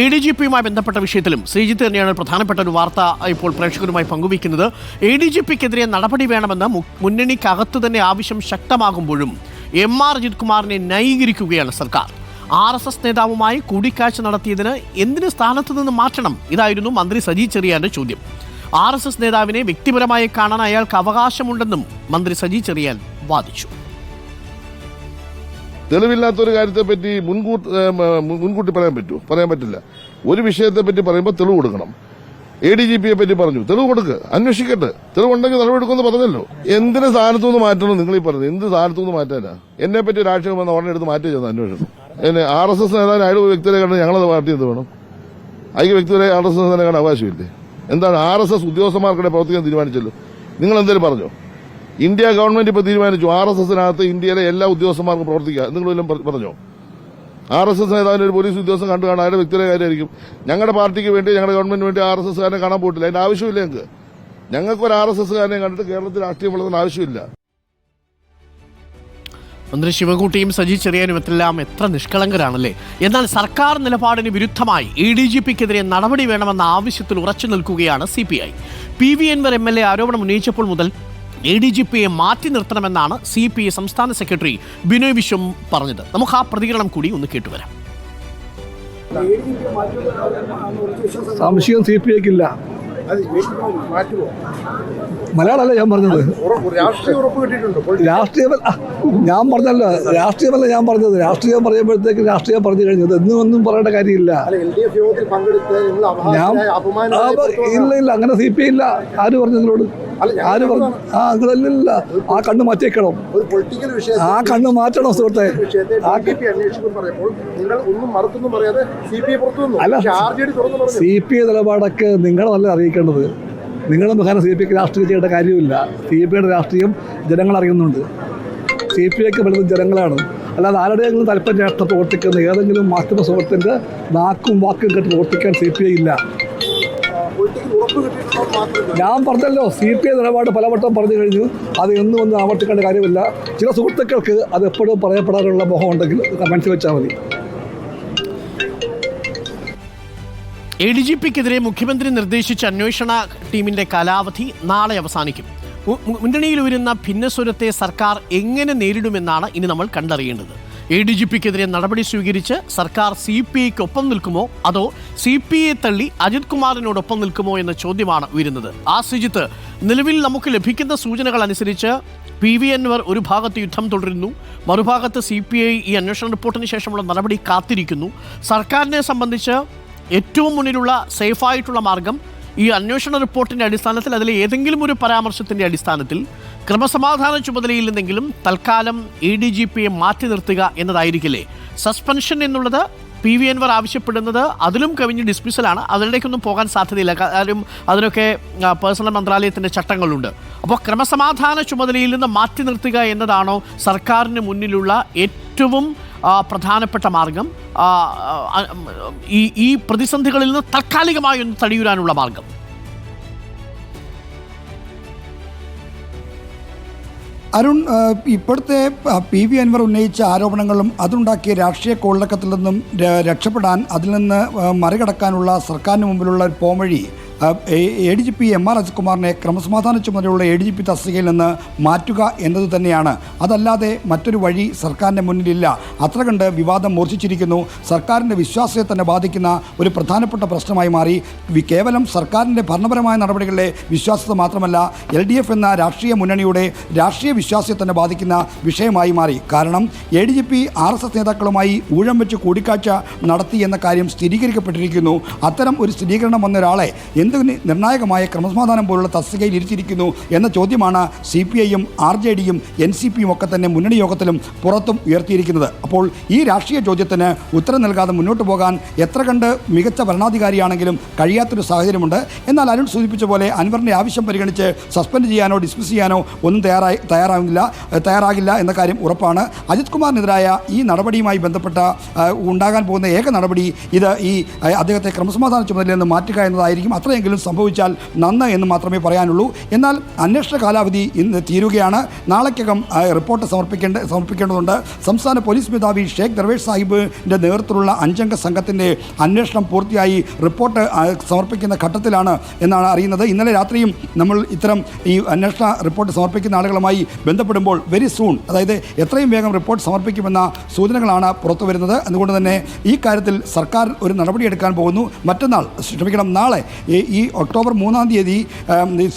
A D G പിയുമായി ബന്ധപ്പെട്ട വിഷയത്തിലും ശ്രീജിത്ത് തന്നെയാണ് പ്രധാനപ്പെട്ട ഒരു വാർത്ത ഇപ്പോൾ പ്രേക്ഷകരുമായി പങ്കുവയ്ക്കുന്നത്. എ ഡി ജി പിക്കെതിരെ നടപടി വേണമെന്ന് മുന്നണിക്കകത്ത് തന്നെ ആവശ്യം ശക്തമാകുമ്പോഴും എം ആർ അജിത് കുമാറിനെ ന്യായീകരിക്കുകയാണ് സർക്കാർ. ആർ എസ് എസ് നേതാവുമായി കൂടിക്കാഴ്ച നടത്തിയതിന് എന്തിന് സ്ഥാനത്ത് നിന്ന് മാറ്റണം? ഇതായിരുന്നു മന്ത്രി സജി ചെറിയാന്റെ ചോദ്യം. ആർ എസ് എസ് നേതാവിനെ വ്യക്തിപരമായി കാണാൻ അയാൾക്ക് അവകാശമുണ്ടെന്നും മന്ത്രി സജി ചെറിയാൻ വാദിച്ചു. തെളിവില്ലാത്ത ഒരു കാര്യത്തെ പറ്റി മുൻകൂട്ടി മുൻകൂട്ടി പറയാൻ പറ്റൂ പറയാൻ പറ്റില്ല. ഒരു വിഷയത്തെ പറ്റി പറയുമ്പോൾ തെളിവ് കൊടുക്കണം. എ ഡി ജി പിയെ പറ്റി പറഞ്ഞു. തെളിവ് കൊടുക്ക്. അന്വേഷിക്കട്ടെ. തെളിവുണ്ടെങ്കിൽ നടപടിയെടുക്കുമെന്ന് പറഞ്ഞല്ലോ. എന്തിനു സ്ഥാനത്തു നിന്ന് മാറ്റണം നിങ്ങൾ ഈ പറഞ്ഞു എന്ത് സ്ഥാനത്തു നിന്ന് മാറ്റാനാ? എന്നെ പറ്റി ഒരു വന്ന ഉടനെ എടുത്ത് മാറ്റി ചെന്ന് അന്വേഷണം. എന്നെ ആർ എസ് എസ് നേതാവിന് അയാൾ വ്യക്തിയെ കണ്ട് ഞങ്ങളത് പാർട്ടി എന്ത് വേണം? അയക്ക് വ്യക്തികളെ ആർ എസ് എസ് നേതാവിനെ കാണാൻ അവകാശമില്ലേ? എന്താണ് ആർ എസ് എസ് ഉദ്യോഗസ്ഥന്മാർക്കിടെ പ്രവർത്തിക്കാൻ തീരുമാനിച്ചല്ലോ? നിങ്ങൾ എന്തേലും പറഞ്ഞോ? ഇന്ത്യ ഗവൺമെന്റ് ഇപ്പൊ തീരുമാനിച്ചു. ആർ എസ് എസിനകത്ത് ഇന്ത്യയിലെ എല്ലാ ഉദ്യോഗസ്ഥന്മാർക്കും പ്രവർത്തിക്കുക. നിങ്ങൾ പറഞ്ഞോ? ആർ എസ് എസ് നേതാവിന് ഒരു പോലീസ് ഉദ്യോഗസ്ഥൻ കണ്ടു കാണാൻ അയാളുടെ വ്യക്തിയുടെ കാര്യമായിരിക്കും. ഞങ്ങളുടെ പാർട്ടിക്ക് വേണ്ടി ഞങ്ങളുടെ ഗവൺമെന്റിന് വേണ്ടി ആർ എസ് എസ് കാരനെ കാണാൻ പോയിട്ടില്ല. അതിന്റെ ആവശ്യമില്ല ഞങ്ങൾക്ക്. ഞങ്ങൾക്ക് ഒരു ആർ എസ് എസ് കാരനെ കണ്ടിട്ട് കേരളത്തിൽ രാഷ്ട്രീയം വളർത്തുന്ന ആവശ്യമില്ല. മന്ത്രി ശിവകുട്ടിയും സജി ചെറിയാനും എല്ലാം എത്ര നിഷ്കളങ്കരാണല്ലേ? എന്നാൽ സർക്കാർ നിലപാടിന് വിരുദ്ധമായി എ ഡി ജി പിക്കെതിരെ നടപടി വേണമെന്ന ആവശ്യത്തിൽ ഉറച്ചു നിൽക്കുകയാണ് C P I. P V Anvar M L A ആരോപണം ഉന്നയിച്ചപ്പോൾ മുതൽ എ ഡി ജി പിയെ മാറ്റി നിർത്തണമെന്നാണ് സി പി ഐ സംസ്ഥാന സെക്രട്ടറി ബിനോയ് വിശ്വം പറഞ്ഞത്. നമുക്ക് ആ പ്രതികരണം കൂടി ഒന്ന് കേട്ടുവരാം. സംശയം സി പി ഐക്കില്ല ഇല്ല മലയാളമല്ല ഞാൻ പറഞ്ഞത്. രാഷ്ട്രീയമല്ല ഞാൻ പറഞ്ഞല്ല. രാഷ്ട്രീയമല്ല ഞാൻ പറഞ്ഞത്. രാഷ്ട്രീയം പറയുമ്പോഴത്തേക്ക് രാഷ്ട്രീയം പറഞ്ഞു കഴിഞ്ഞത് എന്നും ഒന്നും പറയേണ്ട കാര്യമില്ല. ഞാൻ ഇല്ല ഇല്ല. അങ്ങനെ സി പി ഐ ഇല്ല. ആര് പറഞ്ഞതിനോട് ആര് പറഞ്ഞു ആ അതല്ല ആ കണ്ണ് മാറ്റിയേക്കണം. ആ കണ്ണ് മാറ്റണം സുഹൃത്തെ. നിങ്ങൾ അല്ല. സി പി ഐ നിലപാടൊക്കെ നിങ്ങളല്ല അറിയിക്കേണ്ടത്. നിങ്ങൾ മുഖേന സി പി ഐക്ക് രാഷ്ട്രീയം ചെയ്യേണ്ട കാര്യമില്ല. സി പി ഐയുടെ രാഷ്ട്രീയം ജനങ്ങൾ അറിയുന്നുണ്ട്. സി പി ഐക്ക് വലുത് ജനങ്ങളാണ്. അല്ലാതെ ആരുടെയെങ്കിലും താല്പര്യം പ്രവർത്തിക്കുന്ന ഏതെങ്കിലും മാധ്യമ സുഹൃത്തിന്റെ നാക്കും വാക്കും കേട്ട് പ്രവർത്തിക്കാൻ സി പി ഐ ഇല്ല. ഞാൻ പറഞ്ഞല്ലോ സി പി ഐ നിലപാട് പലവട്ടം പറഞ്ഞു കഴിഞ്ഞു. അത് എന്നും ഒന്നും ആവർത്തിക്കേണ്ട കാര്യമില്ല. ചില സുഹൃത്തുക്കൾക്ക് അത് എപ്പോഴും പറയപ്പെടാനുള്ള മോഹം ഉണ്ടെങ്കിൽ മനസ്സിൽ വെച്ചാൽ മതി. എ ഡി ജി പിക്കെതിരെ മുഖ്യമന്ത്രി നിർദ്ദേശിച്ച അന്വേഷണ ടീമിന്റെ കാലാവധി നാളെ അവസാനിക്കും. മുന്നണിയിൽ ഉയരുന്ന ഭിന്നസ്വരത്തെ സർക്കാർ എങ്ങനെ നേരിടുമെന്നാണ് ഇനി നമ്മൾ കണ്ടറിയേണ്ടത്. എ ഡി ജി പിക്കെതിരെ നടപടി സ്വീകരിച്ച് സർക്കാർ സി പി ഐക്ക് ഒപ്പം നിൽക്കുമോ? അതോ സി പി ഐ തള്ളി അജിത് കുമാറിനോടൊപ്പം നിൽക്കുമോ എന്ന ചോദ്യമാണ് ഉയരുന്നത്. ആ സുജിത്ത് നിലവിൽ നമുക്ക് ലഭിക്കുന്ന സൂചനകൾ അനുസരിച്ച് പി വി അൻവർ ഒരു ഭാഗത്ത് യുദ്ധം തുടരുന്നു മറുഭാഗത്ത് സി പി ഐ ഈ അന്വേഷണ റിപ്പോർട്ടിന് ശേഷമുള്ള നടപടി കാത്തിരിക്കുന്നു. സർക്കാരിനെ സംബന്ധിച്ച് ഏറ്റവും മുന്നിലുള്ള സേഫായിട്ടുള്ള മാർഗം ഈ അന്വേഷണ റിപ്പോർട്ടിന്റെ അടിസ്ഥാനത്തിൽ അതിലെ ഏതെങ്കിലും ഒരു പരാമർശത്തിന്റെ അടിസ്ഥാനത്തിൽ ക്രമസമാധാന ചുമതലയിൽ നിന്നെങ്കിലും തൽക്കാലം എ ഡി ജി പിയെ മാറ്റി നിർത്തുക എന്നതായിരിക്കില്ലേ? സസ്പെൻഷൻ എന്നുള്ളത് പി വി എൻവർ ആവശ്യപ്പെടുന്നത് അതിലും കവിഞ്ഞ് ഡിസ്മിസലാണ് അതിലേക്കൊന്നും പോകാൻ സാധ്യതയില്ല. കാര്യം അതിനൊക്കെ പേഴ്സണൽ മന്ത്രാലയത്തിന്റെ ചട്ടങ്ങളുണ്ട്. അപ്പോൾ ക്രമസമാധാന ചുമതലയിൽ നിന്ന് മാറ്റി നിർത്തുക എന്നതാണോ സർക്കാരിന് മുന്നിലുള്ള ഏറ്റവും പ്രധാനപ്പെട്ട മാർഗം ഈ ഈ പ്രതിസന്ധികളിൽ നിന്ന് താൽക്കാലികമായി ഒന്ന് തടിയുരാനുള്ള മാർഗം. അരുൺ ഇപ്പോഴത്തെ പി വി അൻവർ ഉന്നയിച്ച ആരോപണങ്ങളും അതുണ്ടാക്കിയ രാഷ്ട്രീയ കോളക്കത്തിൽ നിന്നും രക്ഷപ്പെടാൻ അതിൽ നിന്ന് മറികടക്കാനുള്ള സർക്കാരിന് മുമ്പിലുള്ള ഒരു പോംവഴി A D G P M R അജിത്കുമാറിനെ ക്രമസമാധാന ചുമതലയുള്ള എ ഡി ജി പി തസ്തികയിൽ നിന്ന് മാറ്റുക എന്നത് തന്നെയാണ്. അതല്ലാതെ മറ്റൊരു വഴി സർക്കാരിന്റെ മുന്നിലില്ല. അത്ര കണ്ട് വിവാദം മൂർച്ഛിച്ചിരിക്കുന്നു. സർക്കാരിന്റെ വിശ്വാസത്തെ തന്നെ ബാധിക്കുന്ന ഒരു പ്രധാനപ്പെട്ട പ്രശ്നമായി മാറി. കേവലം സർക്കാരിന്റെ ഭരണപരമായ നടപടികളിലെ വിശ്വാസ്യത മാത്രമല്ല എൽ ഡി എഫ് എന്ന രാഷ്ട്രീയ മുന്നണിയുടെ രാഷ്ട്രീയ വിശ്വാസത്തെ തന്നെ ബാധിക്കുന്ന വിഷയമായി മാറി. കാരണം A D G P R S S നേതാക്കളുമായി ഊഴം വെച്ച് കൂടിക്കാഴ്ച നടത്തി എന്ന കാര്യം സ്ഥിരീകരിക്കപ്പെട്ടിരിക്കുന്നു. അത്തരം ഒരു സ്ഥിരീകരണം വന്ന ഒരാളെ എന്തിന് നിർണായകമായ ക്രമസമാധാനം പോലുള്ള തസ്തികയിൽ ഇരിച്ചിരിക്കുന്നു എന്ന ചോദ്യമാണ് സി പി ഐയും ആർ ജെ ഡിയും എൻ സി പിയും ഒക്കെ തന്നെ മുന്നണി യോഗത്തിലും പുറത്തും ഉയർത്തിയിരിക്കുന്നത്. അപ്പോൾ ഈ രാഷ്ട്രീയ ചോദ്യത്തിന് ഉത്തരം നൽകാതെ മുന്നോട്ട് പോകാൻ എത്ര കണ്ട് മികച്ച ഭരണാധികാരിയാണെങ്കിലും കഴിയാത്തൊരു സാഹചര്യമുണ്ട്. എന്നാൽ അരുൺ സൂചിപ്പിച്ച പോലെ അൻവറിന്റെ ആവശ്യം പരിഗണിച്ച് സസ്പെൻഡ് ചെയ്യാനോ ഡിസ്മിസ് ചെയ്യാനോ ഒന്നും തയ്യാറായി തയ്യാറാകില്ല തയ്യാറാകില്ല എന്ന കാര്യം ഉറപ്പാണ്. അജിത് കുമാറിനെതിരായ ഈ നടപടിയുമായി ബന്ധപ്പെട്ട ഉണ്ടാകാൻ പോകുന്ന ഏക നടപടി ഇത് ഈ അദ്ദേഹത്തെ ക്രമസമാധാന ചുമതലയിൽ നിന്ന് മാറ്റുക എന്നതായിരിക്കും. അത്രയെങ്കിലും അങ്ങനെയെങ്കിലും സംഭവിച്ചാൽ നന്ന് എന്ന് മാത്രമേ പറയാനുള്ളൂ. എന്നാൽ അന്വേഷണ കാലാവധി ഇന്ന് തീരുകയാണ്. നാളേക്കകം റിപ്പോർട്ട് സമർപ്പിക്കേണ്ട സമർപ്പിക്കേണ്ടതുണ്ട്. സംസ്ഥാന പോലീസ് മേധാവി ഷേഖ് ദർവേഷ് സാഹിബിന്റെ നേതൃത്വത്തിലുള്ള അഞ്ചംഗ സംഘത്തിന്റെ അന്വേഷണം പൂർത്തിയായി റിപ്പോർട്ട് സമർപ്പിക്കുന്ന ഘട്ടത്തിലാണ് എന്നാണ് അറിയുന്നത്. ഇന്നലെ രാത്രിയും നമ്മൾ ഇത്തരം ഈ അന്വേഷണ റിപ്പോർട്ട് സമർപ്പിക്കുന്ന ആളുകളുമായി ബന്ധപ്പെടുമ്പോൾ വെരി സൂൺ അതായത് എത്രയും വേഗം റിപ്പോർട്ട് സമർപ്പിക്കുമെന്ന സൂചനകളാണ് പുറത്തു വരുന്നത്. അതുകൊണ്ട് തന്നെ ഈ കാര്യത്തിൽ സർക്കാർ ഒരു നടപടിയെടുക്കാൻ പോകുന്നു. മറ്റന്നാൾ ക്ഷമിക്കണം നാളെ ഈ- ഒക്ടോബർ മൂന്നാം തീയതി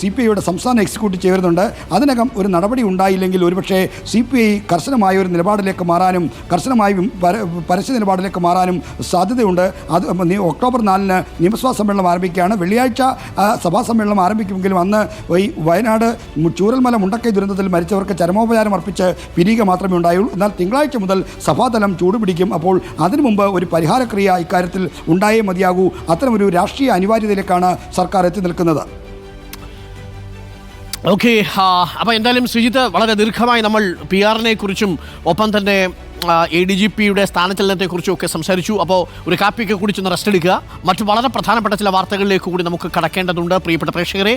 സി പി ഐയുടെ സംസ്ഥാന എക്സിക്യൂട്ടീവ് ചേരുന്നുണ്ട്. അതിനകം ഒരു നടപടി ഉണ്ടായില്ലെങ്കിൽ ഒരുപക്ഷേ സി പി ഐ കർശനമായ ഒരു നിലപാടിലേക്ക് മാറാനും കർശനമായ പരസ്യ നിലപാടിലേക്ക് മാറാനും സാധ്യതയുണ്ട്. അത് ഒക്ടോബർ നാലിന് നിയമസഭാ സമ്മേളനം ആരംഭിക്കുകയാണ്. വെള്ളിയാഴ്ച സഭാ സമ്മേളനം ആരംഭിക്കുമെങ്കിലും അന്ന് ഈ വയനാട് ചൂരൽമല മുണ്ടക്കൈ ദുരന്തത്തിൽ മരിച്ചവർക്ക് ചരമോപചാരം അർപ്പിച്ച് പിരിയുക മാത്രമേ ഉണ്ടായുള്ളൂ. എന്നാൽ തിങ്കളാഴ്ച മുതൽ സഭാതലം ചൂടുപിടിക്കും. അപ്പോൾ അതിനു മുമ്പ് ഒരു പരിഹാരക്രിയ ഇക്കാര്യത്തിൽ ഉണ്ടായേ മതിയാകൂ. അത്തരമൊരു രാഷ്ട്രീയ അനിവാര്യതയിലേക്കാണ് സർക്കാർ എത്തി നിൽക്കുന്നത്. ഓക്കെ അപ്പോൾ എന്തായാലും ശ്രീജിത്ത് വളരെ ദീർഘമായി നമ്മൾ പി ആറിനെ കുറിച്ചും ഒപ്പം തന്നെ എ ഡി ജി പിയുടെ സ്ഥാനചലനത്തെക്കുറിച്ചും ഒക്കെ സംസാരിച്ചു. അപ്പോൾ ഒരു കാപ്പിയൊക്കെ കുടിച്ചൊന്ന് റെസ്റ്റ് എടുക്കുക. മറ്റു വളരെ പ്രധാനപ്പെട്ട ചില വാർത്തകളിലേക്ക് കൂടി നമുക്ക് കടക്കേണ്ടതുണ്ട് പ്രിയപ്പെട്ട പ്രേക്ഷകരെ.